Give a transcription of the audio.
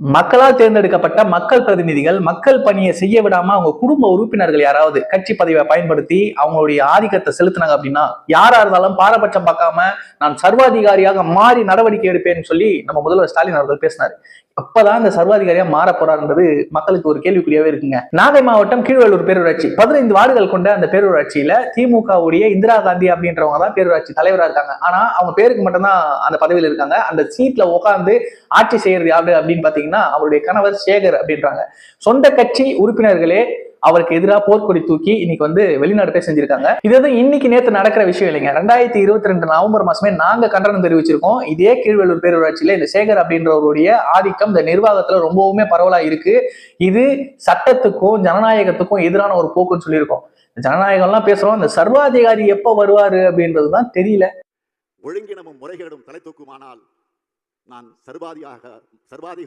மக்களால் தேர்ந்தெடுக்கப்பட்ட மக்கள் பிரதிநிதிகள் மக்கள் பணியை செய்ய விடாம அவங்க குடும்ப உறுப்பினர்கள் யாராவது கட்சி பதவியை பயன்படுத்தி அவங்களுடைய ஆதிக்கத்தை செலுத்தினாங்க அப்படின்னா யாரா இருந்தாலும் பாரபட்சம் பார்க்காம நான் சர்வாதிகாரியாக மாறி நடவடிக்கை எடுப்பேன்னு சொல்லி நம்ம முதல்வர் ஸ்டாலின் அவர்கள் பேசினார். அப்பதான் இந்த சர்வாதிகாரியா மாற போறாருன்றது மக்களுக்கு ஒரு கேள்விக்குறியாவே இருக்குங்க. நாகை மாவட்டம் கீழ்வேலூர் பேரூராட்சி பதினைந்து வார்டுகள் கொண்ட அந்த பேரூராட்சியில திமுகவுடைய இந்திரா காந்தி அப்படின்றவங்க தான் பேரூராட்சி தலைவரா இருக்காங்க. ஆனா அவங்க பேருக்கு மட்டும்தான் அந்த பதவியில் இருக்காங்க. அந்த சீட்ல உட்காந்து ஆட்சி செய்யறது யாரு அப்படின்னு பாத்தீங்கன்னா அவருடைய கணவர் சேகர் அப்படின்றாங்க. சொந்த கட்சி உறுப்பினர்களே அவருக்கு எதிராக போர்க்கொடி தூக்கி இன்னைக்கு வந்து வெளிநாடு போய் செஞ்சிருக்காங்க. இது வந்து இன்னைக்கு நேத்து நடக்கிற விஷயம் இல்லைங்க. ரெண்டாயிரத்தி இருபத்தி ரெண்டு நவம்பர் மாசமே நாங்க கண்டனம் தெரிவிச்சிருக்கோம். இதே கீழ்வேலூர் பேரூராட்சியில இந்த சேகர் அப்படின்றவருடைய ஆதிக்கம் இந்த நிர்வாகத்துல ரொம்பவுமே பரவலா இருக்கு. இது சட்டத்துக்கும் ஜனநாயகத்துக்கும் எதிரான ஒரு போக்குன்னு சொல்லியிருக்கோம். ஜனநாயகம்லாம் பேசுறோம். இந்த சர்வாதிகாரி எப்ப வருவாரு அப்படின்றது தான் தெரியல. ஒழுங்கினமும் முறைகேடும் தலை தூக்குமானால் நான் சர்வாதியாக சர்வாதி